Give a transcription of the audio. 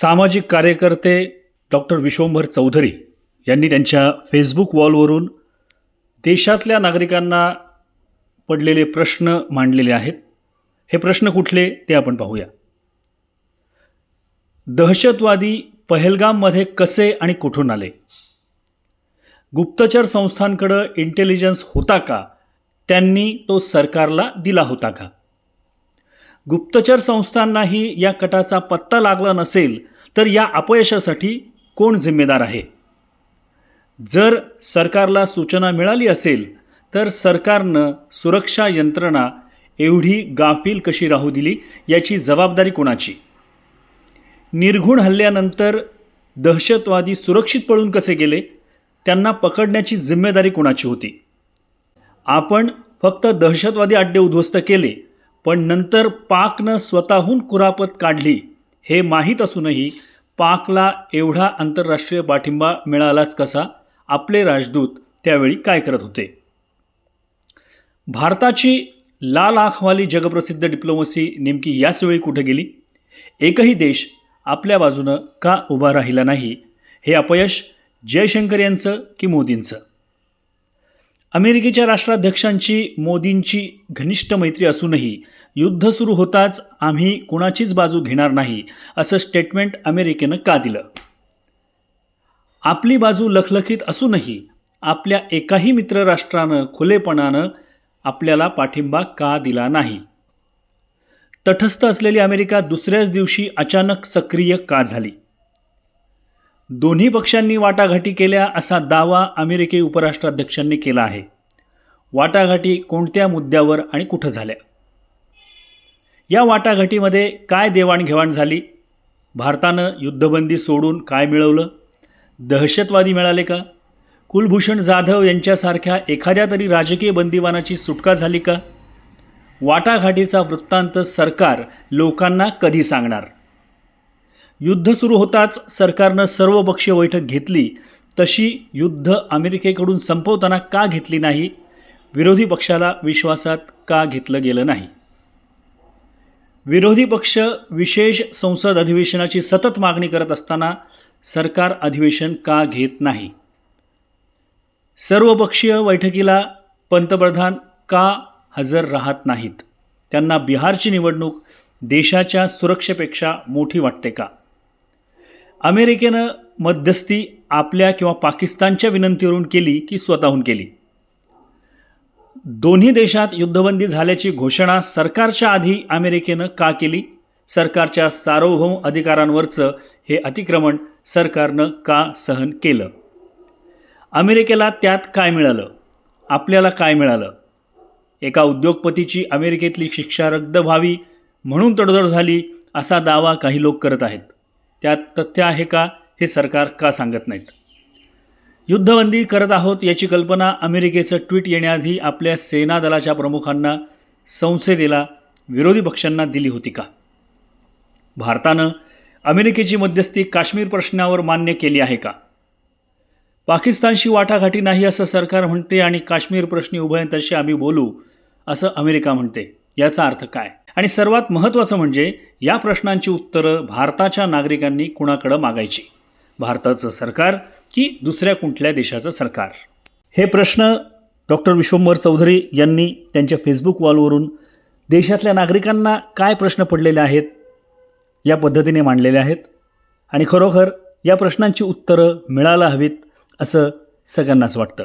सामाजिक कार्यकर्ते डॉक्टर विश्वंभर चौधरी यांनी त्यांच्या फेसबुक वॉलवरून देशातल्या नागरिकांना पडलेले प्रश्न मांडलेले आहेत. हे प्रश्न कुठले ते आपण पाहूया. दहशतवादी पहलगाममध्ये कसे आणि कुठून आले? गुप्तचर संस्थांकडं इंटेलिजन्स होता का? त्यांनी तो सरकारला दिला होता का? गुप्तचर संस्थांनाही या कटाचा पत्ता लागला नसेल तर या अपयशासाठी कोण जिम्मेदार आहे? जर सरकारला सूचना मिळाली असेल तर सरकारनं सुरक्षा यंत्रणा एवढी गाफील कशी राहू दिली याची जबाबदारी कोणाची? निर्घुण हल्ल्यानंतर दहशतवादी सुरक्षित पळून कसे गेले? त्यांना पकडण्याची जिम्मेदारी कोणाची होती? आपण फक्त दहशतवादी अड्डे उद्ध्वस्त केले पण नंतर पाकनं स्वतःहून कुरापत काढली. हे माहीत असूनही पाकला एवढा आंतरराष्ट्रीय पाठिंबा मिळालाच कसा? आपले राजदूत त्यावेळी काय करत होते? भारताची लाल आखवाली जगप्रसिद्ध डिप्लोमसी नेमकी याच वेळी कुठे गेली? एकही देश आपल्या बाजूनं का उभा राहिला नाही? हे अपयश जयशंकर यांचं की मोदींचं? अमेरिकेच्या राष्ट्राध्यक्षांची मोदींची घनिष्ठ मैत्री असूनही युद्ध सुरू होताच आम्ही कुणाचीच बाजू घेणार नाही असं स्टेटमेंट अमेरिकेनं का दिलं? आपली बाजू लखलखीत असूनही आपल्या एकाही मित्रराष्ट्रानं खुलेपणानं आपल्याला पाठिंबा का दिला नाही? तटस्थ असलेली अमेरिका दुसऱ्याच दिवशी अचानक सक्रिय का झाली? दोन्ही पक्षांनी वाटाघाटी केल्या असा दावा अमेरिकी उपराष्ट्राध्यक्षांनी केला आहे. वाटाघाटी कोणत्या मुद्द्यावर आणि कुठं झाल्या? या वाटाघाटीमध्ये काय देवाणघेवाण झाली? भारतानं युद्धबंदी सोडून काय मिळवलं? दहशतवादी मिळाले का? कुलभूषण जाधव यांच्यासारख्या एखाद्या तरी राजकीय बंदिवानाची सुटका झाली का? वाटाघाटीचा वृत्तांत सरकार लोकांना कधी सांगणार? युद्ध सुरू होताच सरकारनं सर्वपक्षीय बैठक घेतली. तशी युद्ध अमेरिकेकडून संपवताना का घेतली नाही? विरोधी पक्षाला विश्वासात का घेतलं गेलं नाही? विरोधी पक्ष विशेष संसद अधिवेशनाची सतत मागणी करत असताना सरकार अधिवेशन का घेत नाही? सर्वपक्षीय बैठकीला पंतप्रधान का हजर राहत नाहीत? त्यांना बिहारची निवडणूक देशाच्या सुरक्षेपेक्षा मोठी वाटते का? अमेरिकेनं मध्यस्थी आपल्या किंवा पाकिस्तानच्या विनंतीवरून केली की स्वतःहून केली. दोन्ही देशात युद्धबंदी झाल्याची घोषणा सरकारच्या आधी अमेरिकेनं का केली? सरकारच्या सार्वभौम अधिकारांवरचं हे अतिक्रमण सरकारनं का सहन केलं? अमेरिकेला त्यात काय मिळालं? आपल्याला काय मिळालं? एका उद्योगपतीची अमेरिकेतली शिक्षा रद्द व्हावी म्हणून तडजोड झाली असा दावा काही लोक करत आहेत. त्यात तथ्य आहे का हे सरकार का सांगत नाहीत? युद्धबंदी करत आहोत याची कल्पना अमेरिकेचं ट्विट येण्याआधी आपल्या सेना दलाच्या प्रमुखांना संसदेला विरोधी पक्षांना दिली होती का? भारतानं अमेरिकेची मध्यस्थी काश्मीर प्रश्नावर मान्य केली आहे का? पाकिस्तानशी वाटाघाटी नाही असं सरकार म्हणते आणि काश्मीर प्रश्नी उभयंताशी आम्ही बोलू असं अमेरिका म्हणते. याचा अर्थ काय? आणि सर्वात महत्त्वाचं म्हणजे या प्रश्नांची उत्तरं भारताच्या नागरिकांनी कुणाकडं मागायची? भारताचं सरकार की दुसऱ्या कुठल्या देशाचं सरकार? हे प्रश्न डॉक्टर विश्वंभर चौधरी यांनी त्यांच्या फेसबुक वॉलवरून देशातल्या नागरिकांना काय प्रश्न पडलेले आहेत या पद्धतीने मांडलेले आहेत आणि खरोखर या प्रश्नांची उत्तरं मिळायला हवीत असं सगळ्यांनाच वाटतं.